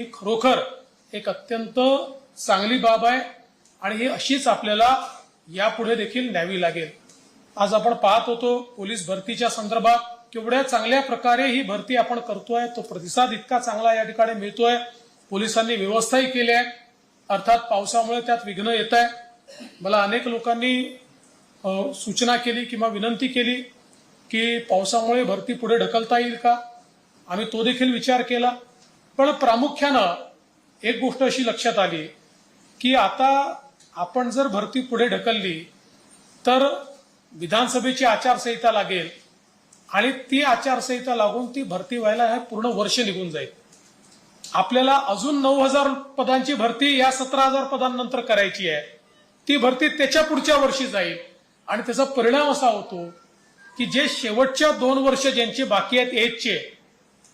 ही खरोखर एक अत्यंत चांगली बाब आहे आणि ही अशीच आपल्याला यापुढे देखील न्यावी लागेल. आज आपण पाहत होतो पोलीस भरतीच्या संदर्भात केवढ्या चांगल्या प्रकारे ही भरती आपण करतोय तो प्रतिसाद इतका चांगला या ठिकाणी मिळतोय. पोलिसांनी व्यवस्थाही केली आहे. अर्थात पावसामुळे त्यात विघ्न येत आहे. मला अनेक लोकांनी सूचना केली किंवा विनंती केली की पावसामुळे भरती पुढे ढकलता येईल का? आम्ही तो देखील विचार केला. पण प्रामुख्यानं एक गोष्ट अशी लक्षात आली की आता आपण जर भरती पुढे ढकलली तर विधानसभेची आचारसंहिता लागेल आणि ती आचारसंहिता लागून ती भरती व्हायला हे पूर्ण वर्ष निघून जाईल. आपल्याला अजून नऊ हजार पदांची भरती या सतरा हजार पदांनंतर करायची आहे. ती भरती त्याच्या पुढच्या वर्षी जाईल आणि त्याचा परिणाम असा होतो की जे शेवटच्या दोन वर्ष ज्यांचे बाकी आहेत एजचे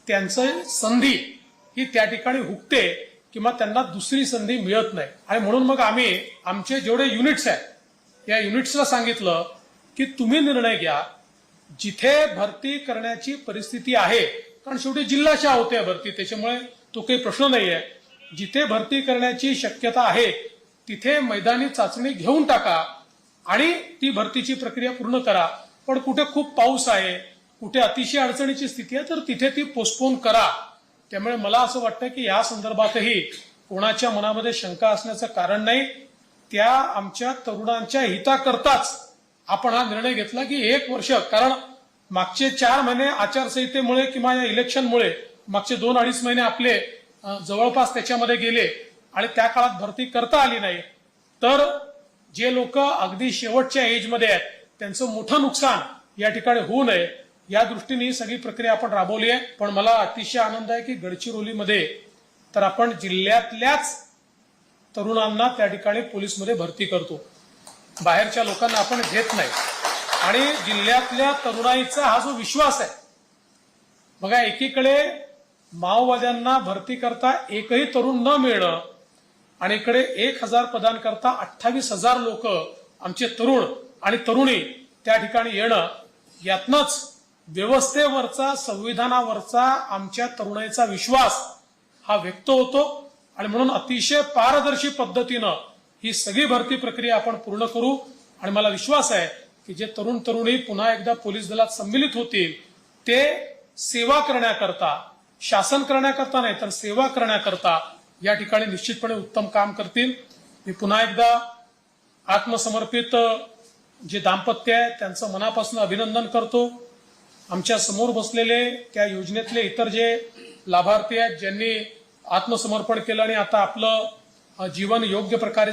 त्यांचं संधी ही त्या ठिकाणी हुकते किंवा त्यांना दुसरी संधी मिळत नाही. आणि म्हणून मग आम्ही आमचे जेवढे युनिट्स आहेत या युनिट्सला सांगितलं की तुम्ही निर्णय घ्या. जिथे भरती करण्याची परिस्थिती आहे कारण शेवटी जिल्हाशा होते भरती त्याच्यामुळे तो काही प्रश्न नाही आहे जिथे भरती करण्याची शक्यता आहे तिथे मैदानी चाचणी घेऊन टाका आणि ती भरतीची प्रक्रिया पूर्ण करा. पण कुठे खूप पाऊस आहे कुठे अतिशय अडचणीची स्थिती आहे तर तिथे ती पोस्टपोन करा. त्यामुळे मला असं वाटतं की या संदर्भातही कोणाच्या मनामध्ये शंका असण्याचं कारण नाही. त्या आमच्या तरुणांच्या हिताकरताच आपण हा निर्णय घेतला की एक वर्ष कारण मागचे चार महिने आचारसंहितेमुळे किंवा या इलेक्शनमुळे मागचे दोन अडीच महिने आपले जवळपास त्याच्यामध्ये गेले आणि त्या काळात भरती करता आली नाही. तर जे लोक अगदी शेवटच्या एजमध्ये आहेत त्यांचं मोठं नुकसान या ठिकाणी होऊ नये. या दृष्टीने ही सगळी प्रक्रिया आपण राबवली आहे. पण मला अतिशय आनंद आहे की गडचिरोलीमध्ये तर आपण जिल्ह्यातल्याच तरुणांना त्या ठिकाणी पोलीसमध्ये भरती करतो. बाहेरच्या लोकांना आपण घेत नाही. आणि जिल्ह्यातल्या तरुणाईचा हा जो विश्वास आहे बघा एकीकडे माओवाद्यांना भरती करता एकही तरुण न मिळणं आणि इकडे एक हजार पदांकरता अठ्ठावीस हजार लोक आमचे तरुण आणि तरुणी त्या ठिकाणी येणं यातनंच व्यवस्थेवरचा संविधानावरचा आमच्या तरुणाईचा विश्वास हा व्यक्त होतो. आणि म्हणून अतिशय पारदर्शी पद्धतीनं ही सगळी भरती प्रक्रिया आपण पूर्ण करू. आणि मला विश्वास आहे की जे तरुण तरुणी पुन्हा एकदा पोलीस दलात संमिलित होतील ते सेवा करण्याकरता शासन करण्याकरता नाही तर सेवा करण्याकरता या ठिकाणी निश्चितपणे उत्तम काम करतील. मी पुन्हा एकदा आत्मसमर्पित जे दाम्पत्य आहे त्यांचं मनापासून अभिनंदन करतो. आमच्यासमोर बसलेले त्या योजनेतले इतर जे लाभार्थी आहेत ज्यांनी आत्मसमर्पण केलं आणि आता आपलं जीवन योग्य प्रकारे